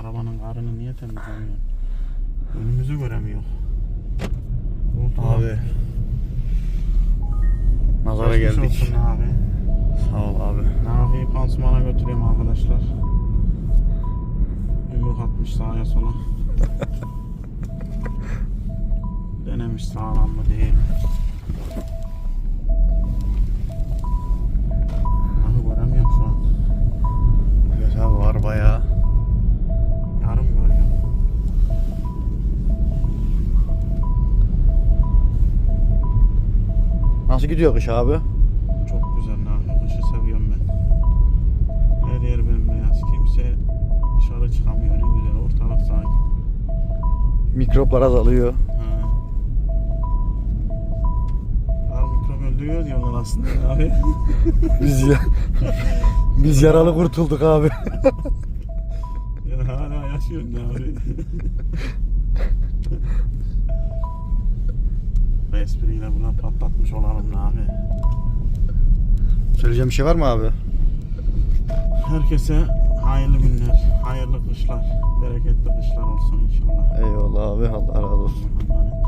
arabanın karını niye temizlemiyor? Önümüzü göremiyor. Koltuğa- Abi. Nazara Geçmiş geldik. olsun abi. Sağ ol abi. Nafi'yi pansumana götürüyorum arkadaşlar. Yumruk atmış sağa sola. Denemiş sağlam mı değil Nasıl gidiyor kış abi? Çok güzel Nafi. Kışı seviyorum ben. Her yer bembeyaz. Kimse dışarı çıkamıyor. Ne güzel. Ortalık sakin. Mikroplar azalıyor. Kar mikrop öldürüyor diyorlar aslında abi. Biz ya biz yaralı kurtulduk abi. Ya hala yaşıyorsun abi. Bu espriyle buna patlatmış olalım abi. Söyleyeceğim bir şey var mı abi? Herkese hayırlı günler, hayırlı kışlar, bereketli kışlar olsun inşallah. Eyvallah abi Allah razı olsun. Allah'a emanet.